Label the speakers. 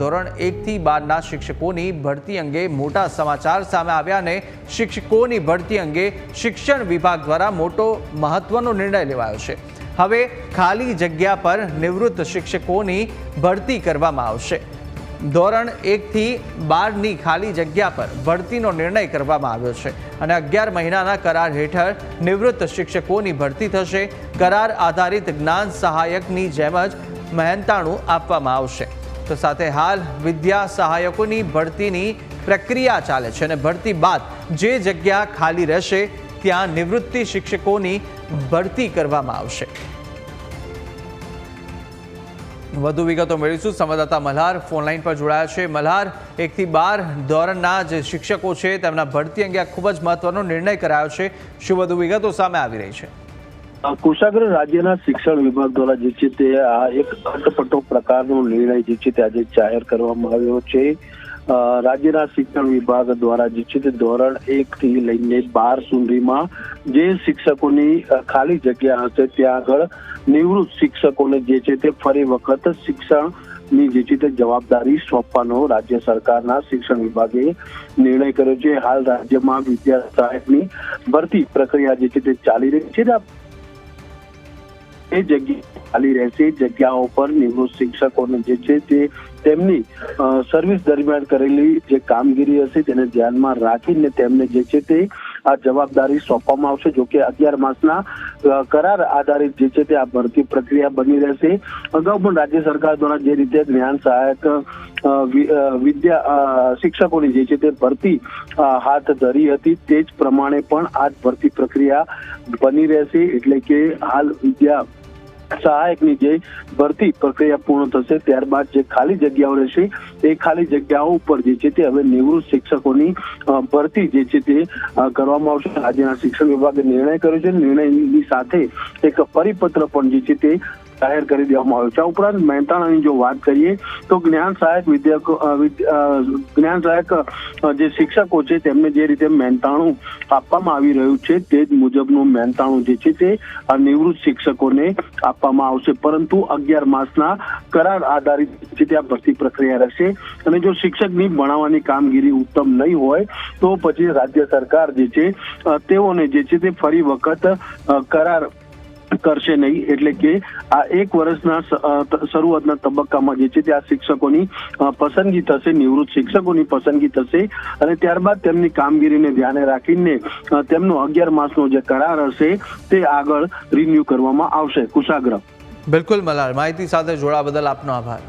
Speaker 1: ધોરણ એકથી બારના શિક્ષકોની ભરતી અંગે મોટા સમાચાર સામે આવ્યા અને શિક્ષકોની ભરતી અંગે શિક્ષણ વિભાગ દ્વારા મોટો મહત્વનો નિર્ણય લેવાયો છે. હવે ખાલી જગ્યા પર નિવૃત્ત શિક્ષકોની ભરતી કરવામાં આવશે. ધોરણ એકથી બારની ખાલી જગ્યા પર ભરતીનો નિર્ણય કરવામાં આવ્યો છે અને અગિયાર મહિનાના કરાર હેઠળ નિવૃત્ત શિક્ષકોની ભરતી થશે. કરાર આધારિત જ્ઞાન સહાયકની જેમ જ મહેનતાણું આપવામાં આવશે. તો સાથે હાલ વિદ્યા સહાયકોની ભરતીની પ્રક્રિયા ચાલે છે અને ભરતી બાદ જે જગ્યા ખાલી રહેશે, ત્યાં નિવૃત્તિ શિક્ષકોની ભરતી કરવામાં આવશે. વધુ વિગતો મેળવીશું. સંવાદદાતા મલ્હાર ફોનલાઈન પર જોડાયા છે. મલ્હાર, એકથી બાર ધોરણના જે શિક્ષકો છે, તેમના ભરતી અંગે ખૂબ જ મહત્વનો નિર્ણય કરાયો છે. શું વધુ વિગતો સામે આવી રહી છે?
Speaker 2: કુશાગ્ર રાજ્યના શિક્ષણ વિભાગ દ્વારા જે છે તે આ એક અટપટો પ્રકારનો નિર્ણય જે છે તે આજે જાહેર કરવામાં આવ્યો છે. રાજ્યના શિક્ષણ વિભાગ દ્વારા જે છે તે ધોરણ એક થી લઈને બાર સુધીમાં જે શિક્ષકોની ખાલી જગ્યા હશે ત્યાં આગળ નિવૃત્ત શિક્ષકોને જે છે તે ફરી વખત શિક્ષણની જે છે તે જવાબદારી સોંપવાનો રાજ્ય સરકારના શિક્ષણ વિભાગે નિર્ણય કર્યો છે. હાલ રાજ્યમાં વિદ્યા સહાયકની ભરતી પ્રક્રિયા જે છે તે ચાલી રહી છે. એ જગ્યા ખાલી રહેશે જગ્યાઓ પર નિવૃત્ત શિક્ષકોને જે છે તે તેમની સર્વિસ દરમિયાન કરેલી જે કામગીરી હશે તેને ધ્યાનમાં રાખીને તેમને જે છે તે આ જવાબદારી સોંપવામાં આવશે. જો કે અગિયાર માસના કરાર આધારિત જે છે તે આ ભરતી પ્રક્રિયા બની રહેશે. અગાઉ પણ રાજ્ય સરકાર દ્વારા જે રીતે જ્ઞાન સહાયક વિદ્યા શિક્ષકોની જે છે તે ભરતી હાથ ધરી હતી તે જ પ્રમાણે પણ આ ભરતી પ્રક્રિયા બની રહેશે. એટલે કે હાલ વિદ્યા સહાયકની જે ભરતી પ્રક્રિયા પૂર્ણ થશે. ત્યારબાદ જે ખાલી જગ્યાઓ રહેશે, એ ખાલી જગ્યાઓ ઉપર જે છે તે હવે નિવૃત્ત શિક્ષકોની ભરતી જે છે તે કરવામાં આવશે. રાજ્યના શિક્ષણ વિભાગે નિર્ણય કર્યો છે. નિર્ણયની સાથે એક પરિપત્ર પણ જે છે તે જાહેર કરી દેવામાં આવ્યો છે. આ ઉપરાંત મહેતાણાની જો વાત કરીએ, તો જ્ઞાન સહાયક વિદ્યાકો જ્ઞાન સહાયક જે શિક્ષકો છે, તેમને જે રીતે મહેનતાણું આપવામાં આવી રહ્યું છે, તે જ મુજબનું મહેનતાણું જે છે તે નિવૃત્ત શિક્ષકોને આપવામાં આવશે. પરંતુ અગિયાર માસના કરાર આધારિત જે ત્યાં ભરતી પ્રક્રિયા રહેશે. અને જો શિક્ષકની ભણાવવાની કામગીરી ઉત્તમ નહીં હોય, તો પછી રાજ્ય સરકાર જે છે તેઓને જે છે તે ફરી વખત કરાર કરશે નહીં, એટલે કે આ એક વર્ષના શરૂઆતના તબક્કામાં જે છે તે આ શિક્ષકોની પસંદગી થશે, નિવૃત્ત શિક્ષકોની પસંદગી થશે અને ત્યારબાદ તેમની કામગીરીને ધ્યાને રાખીને તેમનો અગિયાર માસનો જે કરાર હશે તે આગળ રિન્યુ કરવામાં આવશે. કુશાગ્ર.
Speaker 1: બિલકુલ મલાર માહિતી સાથે જોડા બદલ આપનો આભાર.